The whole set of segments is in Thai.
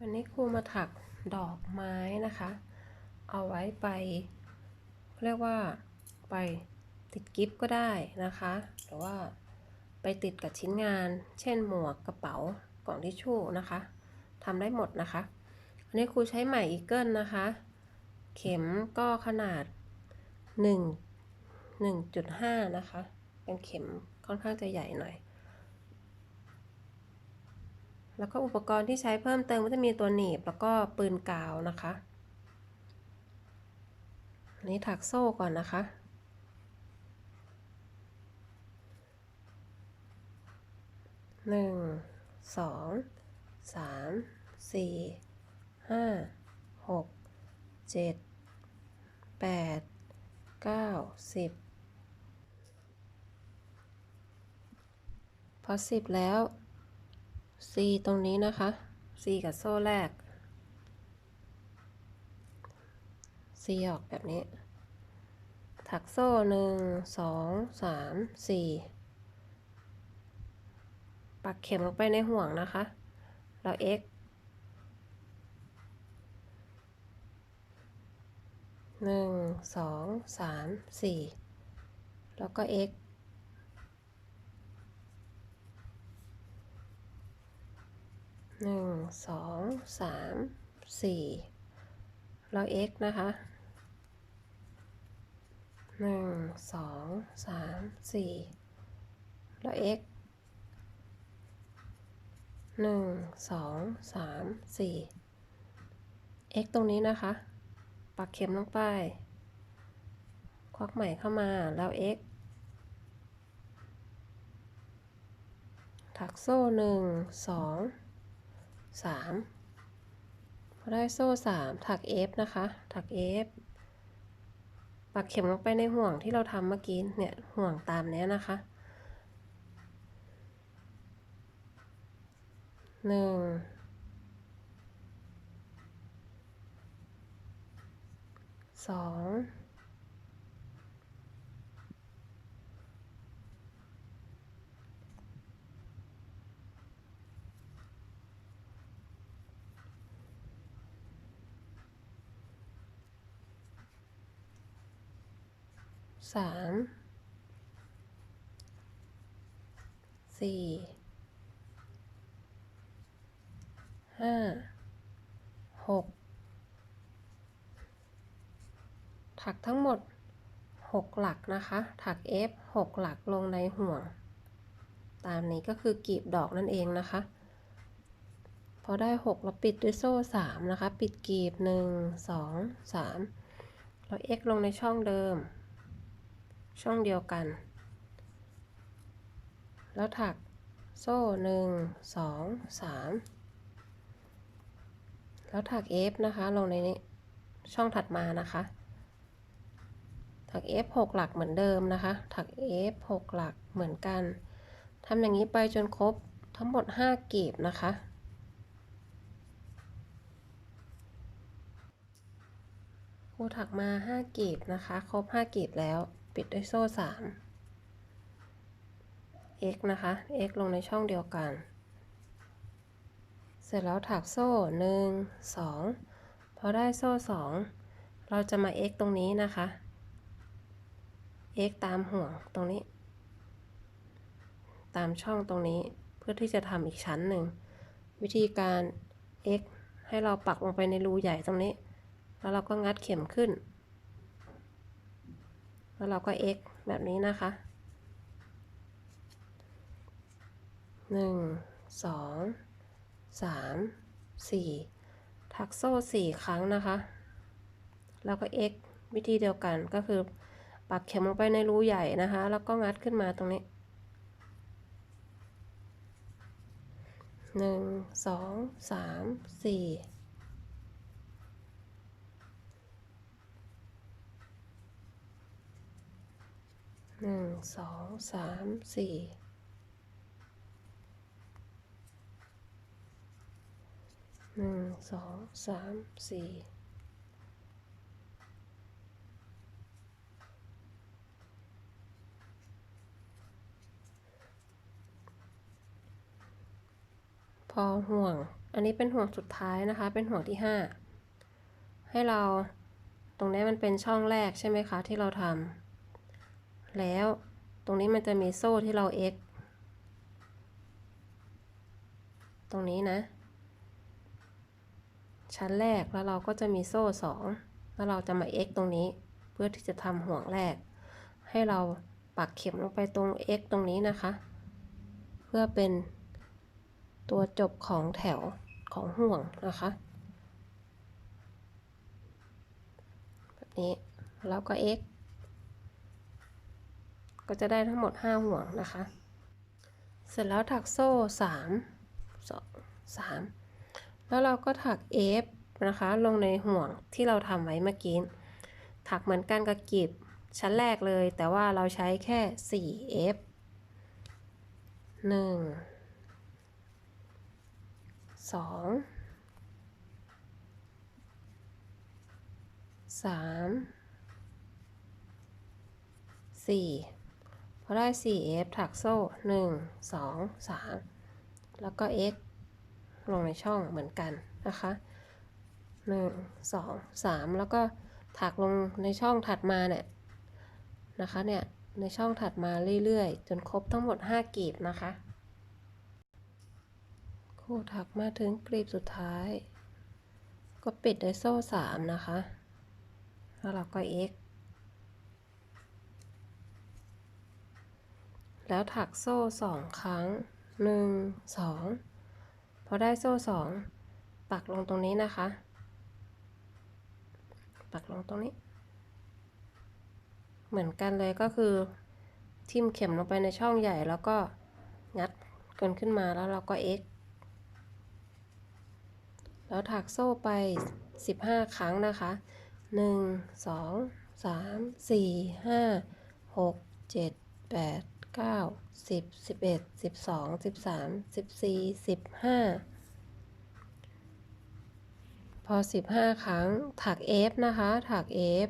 วันนี้ครูมาถักดอกไม้นะคะ เอาไว้ไปเรียกว่าไปติดกิฟต์ก็ได้นะคะ หรือว่าไปติดกับชิ้นงาน เช่นหมวกกระเป๋ากล่องทิชชู่นะคะทำได้หมดนะคะอันนี้ครูใช้ไหมอีเกิลนะคะ เข็มก็ขนาด 1 1.5 นะคะ เป็นเข็มค่อนข้างจะใหญ่หน่อย แล้วก็อุปกรณ์ที่ใช้เพิ่มเติมก็จะมีตัวหนีบแล้วก็ปืนกาวนะคะอันนี้ถักโซ่ก่อนนะคะ หนึ่ง สอง สาม สี่ ห้า หก เจ็ด แปด เก้า สิบ พอสิบแล้ว C ตรงนี้นะคะ C กับโซ่แรก C ออกแบบนี้ ถักโซ่หนึ่งสองสามสี่ปักเข็มลงไปในห่วงนะคะ แล้ว x หนึ่งสองสามสี่แล้วก็ x หนึ่งสองสามสี่แล้ว x นะคะหนึ่งสองสามสี่แล้ว x หนึ่งสองสามสี่ x ตรงนี้นะคะ ปักเข็มลงไป ควักใหม่เข้ามาแล้ว x ถักโซ่หนึ่งสอง สามพอได้โซ่สามถัก F นะคะ ถัก F ปักเข็มลงไปในห่วงที่เราทำเมื่อกี้เนี่ยห่วงตามนี้นะคะหนึ่งสอง สามสี่ห้าหกถักทั้งหมดหกหลักนะคะ ถัก F หกหลักลงในห่วง ตามนี้ก็คือกีบดอกนั่นเองนะคะ พอได้หกเราปิดด้วยโซ่สามนะคะ ปิดกีบหนึ่งสองสามเรา X ลงในช่องเดิม ช่องเดียวกัน แล้วถักโซ่หนึ่งสองสามแล้วถัก F นะคะ ลงในนี้ช่องถัดมานะคะ ถัก F 6 หลักเหมือนเดิมนะคะ ถัก F 6 หลักเหมือนกันทำอย่างนี้ไปจนครบทั้งหมด 5 กีบนะคะ ครูถักมา 5 กีบนะคะ ครบ 5 กีบแล้ว ปิดด้วยโซ่3 x นะคะ x ลงในช่องเดียวกัน เสร็จแล้วถักโซ่1 2พอได้โซ่2เราจะมา x ตรงนี้นะคะ x ตามห่วงตรงนี้ ตามช่องตรงนี้เพื่อที่จะทำอีกชั้นหนึ่ง วิธีการ x ให้เราปักลงไปในรูใหญ่ตรงนี้ แล้วเราก็งัดเข็มขึ้น แล้วเราก็ x แบบนี้นะคะหนึ่งสองสามสี่ถักโซ่สี่ครั้งนะคะ แล้วก็ x วิธีเดียวกันก็คือ ปักเข็มลงไปในรูใหญ่นะคะ แล้วก็งัดขึ้นมาตรงนี้หนึ่งสองสามสี่ หนึ่งสองสามสี่หนึ่งสองสามสี่พอห่วง อันนี้เป็นห่วงสุดท้ายนะคะ เป็นห่วงที่ห้าให้เราตรงนี้มันเป็นช่องแรกใช่ไหมคะ ที่เราทำ แล้ว ตรงนี้มันจะมีโซ่ที่เรา x ตรงนี้นะ ชั้นแรกแล้วเราก็จะมีโซ่สองแล้วเราจะมา x ตรงนี้ เพื่อที่จะทำห่วงแรก ให้เราปักเข็มลงไปตรง x ตรงนี้นะคะ เพื่อเป็นตัวจบของแถวของห่วงนะคะแบบนี้แล้วก็ x ก็จะได้ทั้งหมด 5 ห่วงนะคะ เสร็จแล้วถักโซ่ 3 2 3 แล้วเราก็ถัก F นะคะ ลงในห่วงที่เราทำไว้เมื่อกี้ ถักเหมือนกันกับกีบชั้นแรกเลย แต่ว่าเราใช้แค่ 4F 1 2 3 4 พอได้ 4F ถักโซ่ 1 2 3 แล้วก็ X ลงในช่องเหมือนกันนะคะ 1 2 3 แล้วก็ถักลงในช่องถัดมาเนี่ยนะคะเนี่ยในช่องถัดมาเรื่อยๆ จนครบทั้งหมด 5กีบนะคะ คู่ถักมาถึงกลีบสุดท้าย ก็ปิดด้วยโซ่ 3 นะคะ แล้วเราก็ X แล้วถักโซ่สองครั้งหนึ่งสองพอได้โซ่สองปักลงตรงนี้นะคะ ปักลงตรงนี้ เหมือนกันเลยก็คือ ทิ่มเข็มลงไปในช่องใหญ่แล้วก็งัดกันขึ้นมาแล้วเราก็ x แล้วถักโซ่ไป 15 ครั้งนะคะ 1 2 3 4 5 6 7 8 เก้าสิบสิบเอ็ดสิบสองสิบสามสิบสี่สิบห้าพอสิบห้าครั้ง ถัก F นะคะ ถัก F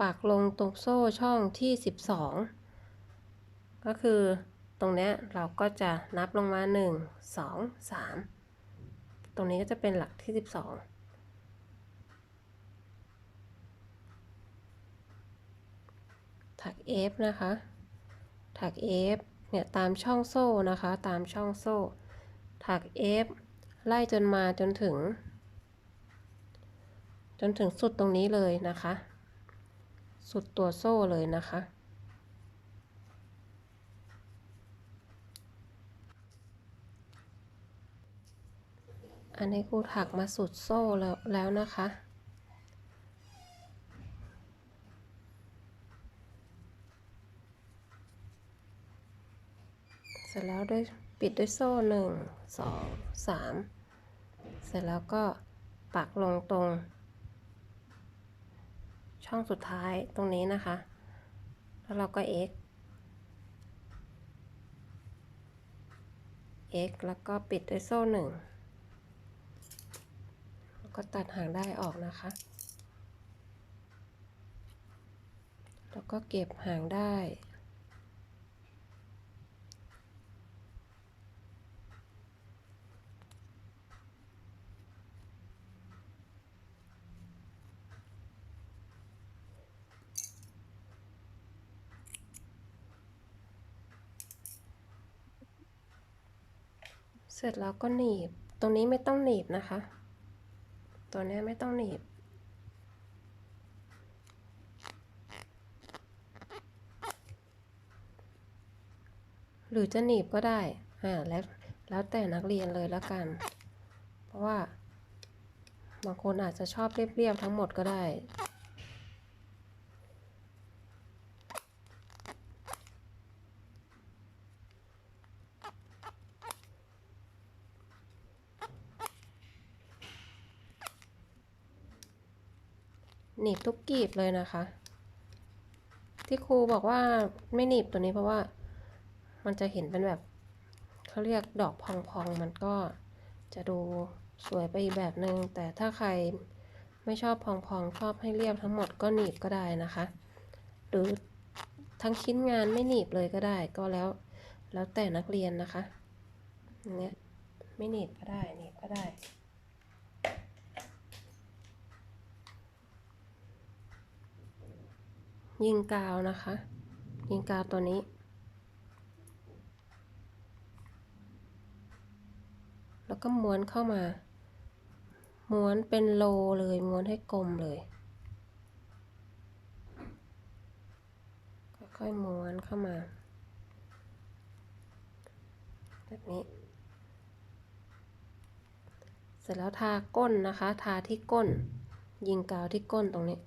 ปักลงตรงโซ่ช่องที่สิบสองก็คือตรงเนี้ยเราก็จะนับลงมาหนึ่งสองสามตรงนี้ก็จะเป็นหลักที่สิบสองถัก F นะคะ ถัก F เนี่ยตามช่องโซ่นะคะ ตามช่องโซ่ ถัก F ไล่จนมาจนถึง จนถึงสุดตรงนี้เลยนะคะ สุดตัวโซ่เลยนะคะ อันนี้ครูถักมาสุดโซ่แล้วแล้วนะคะ ร็จแล้วด้วยปิดด้วยโซ่หนึ่งสองสามเสร็จแล้วก็ปักลงตรง ช่องสุดท้ายตรงนี้นะคะ แล้วเราก็ x x แล้วก็ปิดด้วยโซ่หนึ่งแล้วก็ตัดหางได้ออกนะคะ แล้วก็เก็บหางได้ เสร็จแล้วก็หนีบ ตรงนี้ไม่ต้องหนีบนะคะ ตัวนี้ไม่ต้องหนีบ หรือจะหนีบก็ได้ อ่า แล้วแล้วแต่นักเรียนเลยแล้วกัน เพราะว่า บางคนอาจจะชอบเรียบๆทั้งหมดก็ได้ หนีบทุกกีบเลยนะคะ ที่ครูบอกว่าไม่หนีบตัวนี้เพราะว่า มันจะเห็นเป็นแบบเขาเรียกดอกพองๆมันก็จะดูสวยไปอีกแบบหนึง่งแต่ถ้าใครไม่ชอบพองๆชอบให้เรียบทั้งหมดก็หนีบก็ได้นะคะ หรือทั้งชิ้นงานไม่หนีบเลยก็ได้ก็แล้ว แล้วแต่นักเรียนนะคะอย่างเงี้ยไม่หนีบก็ได้หนีบก็ได้ ยิงกาวนะคะ ยิงกาวตัวนี้แล้วก็ม้วนเข้ามา ม้วนเป็นโลเลย ม้วนให้กลมเลย ค่อยๆม้วนเข้ามา แบบนี้ เสร็จแล้วทาก้นนะคะ ทาที่ก้น ยิงกาวที่ก้นตรงนี้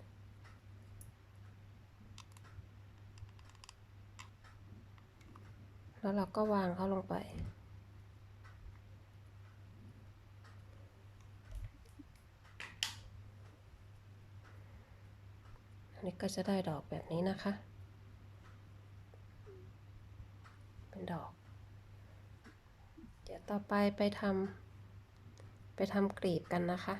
แล้วเราก็วางเขาลงไป อันนี้ก็จะได้ดอกแบบนี้นะคะ เป็นดอก เดี๋ยวต่อไปไปทำไปทำกลีบกันนะคะ